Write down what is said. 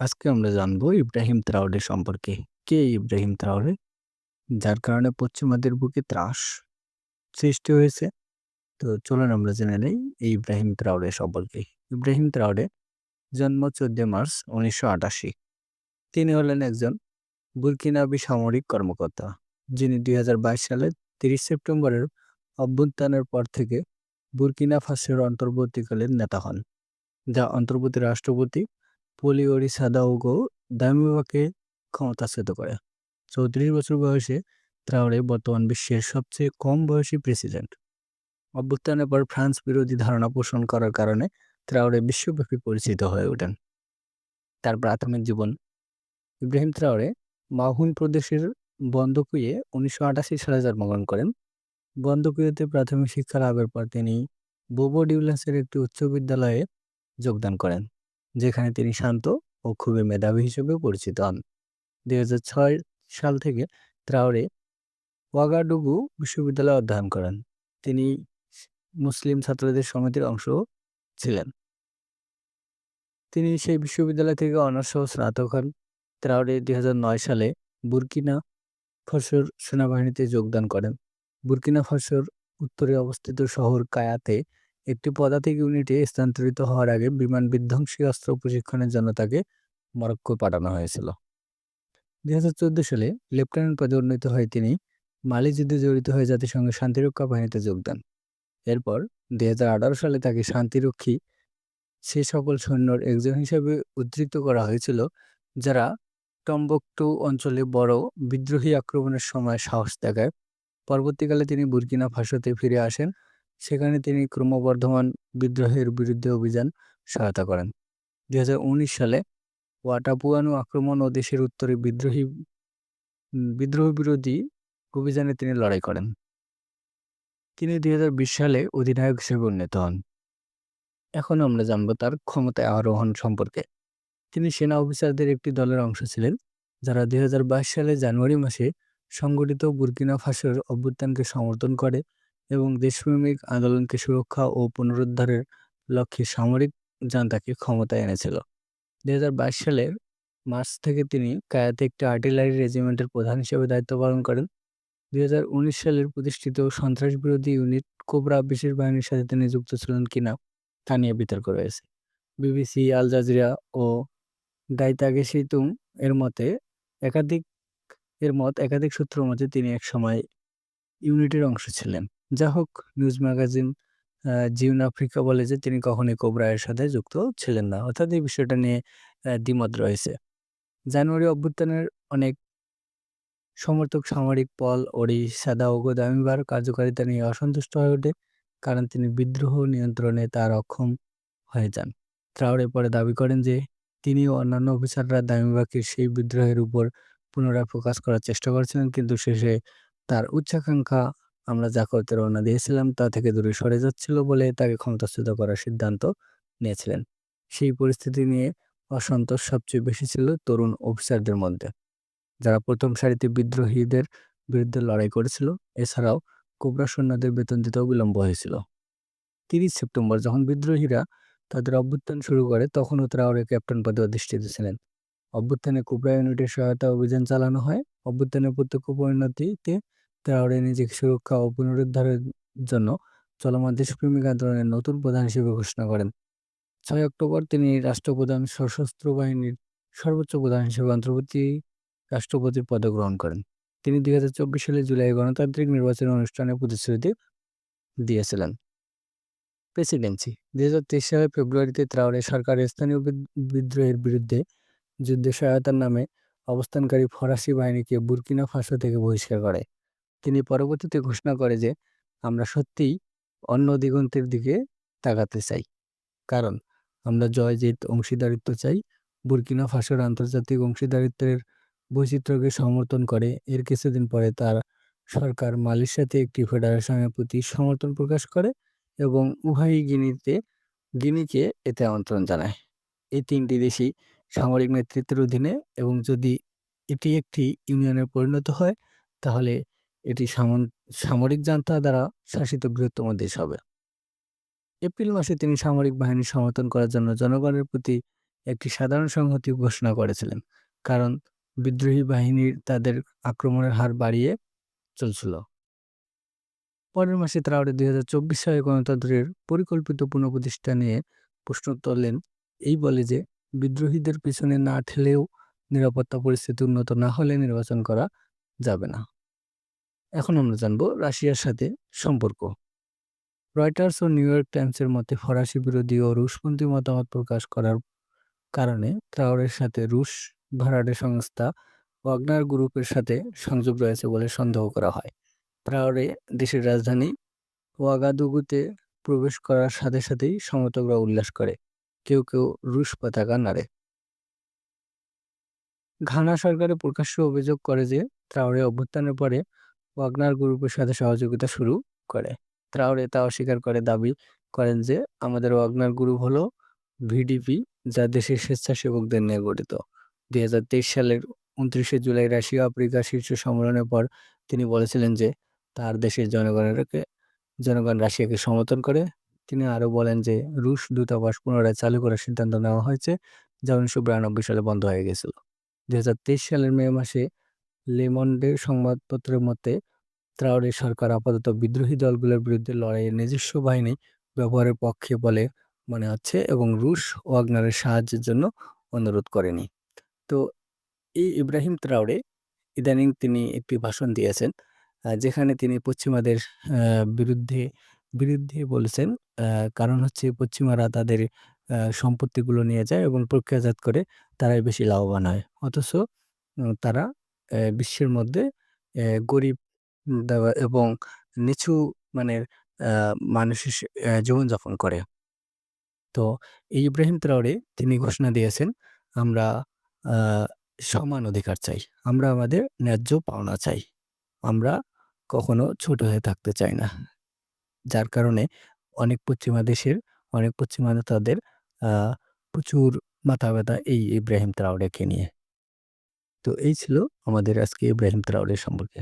আজকে আমরা জানব ইব্রাহিম ত্রাওরে সম্পর্কে। কে ইব্রাহিম ত্রাওরে? যার কারণে পশ্চিমাদের বুকে ত্রাস সৃষ্টি হয়েছে। তো চলুন আমরা জেনে নেই এই ইব্রাহিম ত্রাওরে সম্পর্কে। ইব্রাহিম ত্রাওরে জন্ম চোদ্দ মার্চ উনিশশো আটাশি তিনি হলেন একজন বুরকিনাবি সামরিক কর্মকর্তা, যিনি দুই হাজার বাইশ সালে তিরিশ সেপ্টেম্বরের অভ্যুত্থানের পর থেকে বুরকিনা ফাসের অন্তর্বর্তীকালীন নেতা হন, যা অন্তর্বর্তী রাষ্ট্রপতি পলিওরি সাদাউগো দামিবাকে ক্ষমতাচ্যুত করে। চৌত্রিশ বছর বয়সে ত্রাওরে বর্তমান বিশ্বের সবচেয়ে কম বয়সী প্রেসিডেন্ট। অভ্যুত্থানের পর ফ্রান্স বিরোধী ধারণা পোষণ করার কারণে ত্রাওরে বিশ্বব্যাপী পরিচিত হয়ে ওঠেন। তার প্রাথমিক জীবন ইব্রাহিম ত্রাওরে মাহুন প্রদেশের বন্দকুয়ে উনিশশো আটাশি সালে জন্মগ্রহণ করেন। বন্দকুয়েতে প্রাথমিক শিক্ষা লাভের পর তিনি বোবো ডিউলাসের একটি উচ্চ বিদ্যালয়ে যোগদান করেন। যেখানে তিনি শান্ত ও খুবই মেধাবী হিসেবে পরিচিত হন। দুই হাজার ছয় সাল থেকে ত্রাওরে ওয়াগাডুগু বিশ্ববিদ্যালয়ে অধ্যয়ন করেন। তিনি মুসলিম ছাত্রদের সমিতির অংশ ছিলেন। তিনি সেই বিশ্ববিদ্যালয় থেকে অনার্স স্নাতক হন। ত্রাওরে দুই হাজার নয় সালে বুরকিনা ফসর সেনাবাহিনীতে যোগদান করেন। বুরকিনা ফসর উত্তরে অবস্থিত শহর কায়াতে একটি পদাতিক ইউনিটে স্থানান্তরিত হওয়ার আগে বিমান বিধ্বংসী অস্ত্র প্রশিক্ষণের জন্য তাকে মরক্কো পাঠানো হয়েছিল। দুই হাজার চোদ্দ সালে লেফটেন্যান্ট পদে উন্নীত হয়ে তিনি মালি যুদ্ধে জড়িত হয়ে জাতিসংঘের শান্তিরক্ষা বাহিনীতে যোগ দেন। এরপর দু হাজার আঠারো সালে তাকে শান্তিরক্ষী সে সকল সৈন্যর একজন হিসেবে উদ্ধৃত করা হয়েছিল, যারা টম্বকটু অঞ্চলে বড় বিদ্রোহী আক্রমণের সময় সাহস দেখায়। পরবর্তীকালে তিনি বুরকিনা ফাসোতে ফিরে আসেন সেখানে তিনি ক্রমবর্ধমান বিদ্রোহের বিরুদ্ধে অভিযান সহায়তা করেন। দুই হাজার উনিশ সালে ওয়াটাপুয়ানু আক্রমণ ও দেশের উত্তরে বিদ্রোহী বিদ্রোহ বিরোধী অভিযানে তিনি লড়াই করেন। তিনি দুই হাজার বিশ সালে অধিনায়ক হিসেবে উন্নীত হন। এখন আমরা জানব তার ক্ষমতায় আরোহণ সম্পর্কে। তিনি সেনা অফিসারদের একটি দলের অংশ ছিলেন, যারা দুই হাজার বাইশ সালে জানুয়ারি মাসে সংগঠিত বুর্কিনা ফাসোর অভ্যুত্থানকে সমর্থন করে এবং দেশপ্রেমিক আন্দোলনকে সুরক্ষা ও পুনরুদ্ধারের লক্ষ্যে সামরিক জান্তাকে ক্ষমতায় এনেছিল। দুই হাজার বাইশ সালের মার্চ থেকে তিনি কায়াতে একটি আর্টিলারি রেজিমেন্টের প্রধান হিসেবে দায়িত্ব পালন করেন। দুই হাজার উনিশ সালের প্রতিষ্ঠিত সন্ত্রাস বিরোধী ইউনিট কোবরা বিশেষ বাহিনীর সাথে তিনি যুক্ত ছিলেন কিনা তা নিয়ে বিতর্ক রয়েছে। বিবিসি, আল জাজিরা ও দায়িতাগে সিতুং এর মতে একাধিক, এর মত একাধিক সূত্র মতে তিনি এক সময় ইউনিটের অংশ ছিলেন। যা হোক নিউজ ম্যাগাজিন জিউন আফ্রিকা বলে যে তিনি কখনোই কোবরায়ের সাথে যুক্ত ছিলেন না। অর্থাৎ এই বিষয়টা নিয়ে দ্বিমত রয়েছে। জানুয়ারি অভ্যুত্থানের অনেক সমর্থক সামরিক পল ওরি সাদা ওগো দামিবার কার্যকারিতা নিয়ে অসন্তুষ্ট হয়ে ওঠে, কারণ তিনি বিদ্রোহ নিয়ন্ত্রণে তার অক্ষম হয়ে যান। ত্রাউরে পরে দাবি করেন যে, তিনি ও অন্যান্য অফিসাররা দামিবাকে সেই বিদ্রোহের উপর পুনরায় প্রকাশ করার চেষ্টা করেছিলেন, কিন্তু শেষে তার উচ্চাকাঙ্ক্ষা আমরা যা করতে রওনা দিয়েছিলাম তা থেকে দূরে সরে যাচ্ছিল বলে তাকে ক্ষমতাচ্যুত করার সিদ্ধান্ত নিয়েছিলেন। সেই পরিস্থিতি নিয়ে অসন্তোষ সবচেয়ে বেশি ছিল তরুণ অফিসারদের মধ্যে। যারা প্রথম সারিতে বিদ্রোহীদের বিরুদ্ধে লড়াই করেছিল, এছাড়াও কোবরা সৈন্যদের বেতন দিতেও বিলম্ব হয়েছিল। তিরিশ সেপ্টেম্বর যখন বিদ্রোহীরা তাদের অভ্যুত্থান শুরু করে, তখনও ত্রাওরে ক্যাপ্টেন পদে অধিষ্ঠিত ছিলেন। অভ্যুত্থানে কুবরা ইউনিটের সহায়তা অভিযান চালানো হয়। অভ্যুত্থানের প্রত্যক্ষ পরিণতিতে ত্রাওরে নিজেকে সুরক্ষা ও পুনরুদ্ধারের জন্য চলমান দেশপ্রেমিক আন্দোলনের নতুন প্রধান হিসেবে ঘোষণা করেন। ছয় অক্টোবর তিনি রাষ্ট্রপ্রধান সশস্ত্র বাহিনীর সর্বোচ্চ প্রধান হিসেবে অন্তর্বর্তী রাষ্ট্রপতির পদ গ্রহণ করেন। তিনি দুই হাজার চব্বিশ সালে জুলাই গণতান্ত্রিক নির্বাচন অনুষ্ঠানে প্রতিশ্রুতি দিয়েছিলেন। প্রেসিডেন্সি দু হাজার তেইশ সালে ফেব্রুয়ারিতে ত্রাওরে সরকার স্থানীয় বিদ্রোহের বিরুদ্ধে যুদ্ধে সহায়তার নামে অবস্থানকারী ফরাসি বাহিনীকে বুরকিনা ফাঁসো থেকে বহিষ্কার করে। তিনি পরবর্তীতে ঘোষণা করে যে, আমরা সত্যিই অন্য দিগন্তের দিকে তাকাতে চাই। কারণ আমরা জয় জিত অংশীদারিত্ব চাই। বুরকিনা ফাসোর আন্তর্জাতিক অংশীদারিত্বের বৈচিত্র্যকে সমর্থন করে। এর কিছুদিন পরে তার সরকার মালির সাথে একটি ফেডারেশনের প্রতি সমর্থন প্রকাশ করে এবং উভয়ই গিনিতে, গিনিকে এতে আমন্ত্রণ জানায়। এই তিনটি দেশই সামরিক নেতৃত্বের অধীনে এবং যদি এটি একটি ইউনিয়নে পরিণত হয়, তাহলে এটি সামরিক জান্তা দ্বারা শাসিত বৃহত্তম দেশ হবে এপ্রিল মাসে তিনি সামরিক বাহিনী সমর্থন করার জন্য জনগণের প্রতি একটি সাধারণ সংহতি ঘোষণা করেছিলেন। কারণ বিদ্রোহী বাহিনীর তাদের আক্রমণের হার বাড়িয়ে চলছিল। পরের মাসে তারাওরে দুই হাজার চব্বিশ সালে গণতন্ত্রের পরিকল্পিত পুনঃপ্রতিষ্ঠা নিয়ে প্রশ্ন তোলেন, এই বলে যে বিদ্রোহীদের পিছনে না ঠেলেও নিরাপত্তা পরিস্থিতি উন্নত না হলে নির্বাচন করা যাবে না। এখন আমরা জানব রাশিয়ার সাথে সম্পর্ক। রয়টার্স ও নিউ ইয়র্ক টাইমসের মতে ফরাসি বিরোধী ও রুশপন্থী মতামত প্রকাশ করার কারণে ট্রাওরের সাথে রুশ ভাড়াটে সংস্থা ওয়াগনার গ্রুপের সাথে সংযোগ রয়েছে বলে সন্দেহ করা হয়। ট্রাওরে দেশের রাজধানী ওয়াগাদুগুতে প্রবেশ করার সাথে সাথেই সমর্থকরা উল্লাস করে। কেউ কেউ রুশ পতাকা নাড়ে। ঘানা সরকারের প্রকাশ্য অভিযোগ করে যে ট্রাওরে অভ্যুত্থানের পরে ওয়াগনার গ্রুপের সাথে সহযোগিতা শুরু করে। ট্রাওরে তা অস্বীকার করে, দাবি করেন যে, আমাদের ওয়াগনার গ্রুপ হলো ভিডিপি যা দেশের স্বেচ্ছাসেবকদের নিয়ে গঠিত। দু হাজার তেইশ সালের উনত্রিশে জুলাই রাশিয়া আফ্রিকা শীর্ষ সম্মেলনের পর তিনি বলেছিলেন যে, তার দেশের জনগণেরকে, জনগণ রাশিয়াকে সমর্থন করে। তিনি আরও বলেন যে, রুশ দূতাবাস পুনরায় চালু করার সিদ্ধান্ত নেওয়া হয়েছে, যা উনিশশো বিরানব্বই সালে বন্ধ হয়ে গেছিল। দুই হাজার তেইশ সালের মে মাসে লেমন্ডের সংবাদপত্রের মতে ত্রাওরে সরকার আপাতত বিদ্রোহী দলগুলোর বিরুদ্ধে লড়াইয়ের নিজস্ব বাহিনী ব্যবহারের পক্ষে বলে মনে হচ্ছে এবং রুশ ওয়াগনারের সাহায্যের জন্য অনুরোধ করেনি। তো এই ইব্রাহিম ত্রাওরে ইদানিং তিনি একটি ভাষণ দিয়েছেন যেখানে তিনি পশ্চিমাদের বিরুদ্ধে বিরুদ্ধে বলেছেন কারণ হচ্ছে পশ্চিমারা তাদের সম্পত্তিগুলো নিয়ে যায় এবং প্রক্রিয়াজাত করে তারাই বেশি লাভবান হয় অথচ তারা বিশ্বের মধ্যে গরিব এবং নিচু মানের মানুষের জীবনযাপন করে। তো এই ইব্রাহিম ত্রাওরে তিনি ঘোষণা দিয়েছেন, আমরা সমান অধিকার চাই, আমরা আমাদের ন্যায্য পাওনা চাই, আমরা কখনো ছোট হয়ে থাকতে চাই না। যার কারণে অনেক পশ্চিমা দেশের, অনেক পশ্চিমা নেতাদের প্রচুর মাথা ব্যথা এই ইব্রাহিম ত্রাওরেকে নিয়ে। তো এই ছিল আমাদের আজকে ইব্রাহিম ত্রাওরে সম্পর্কে।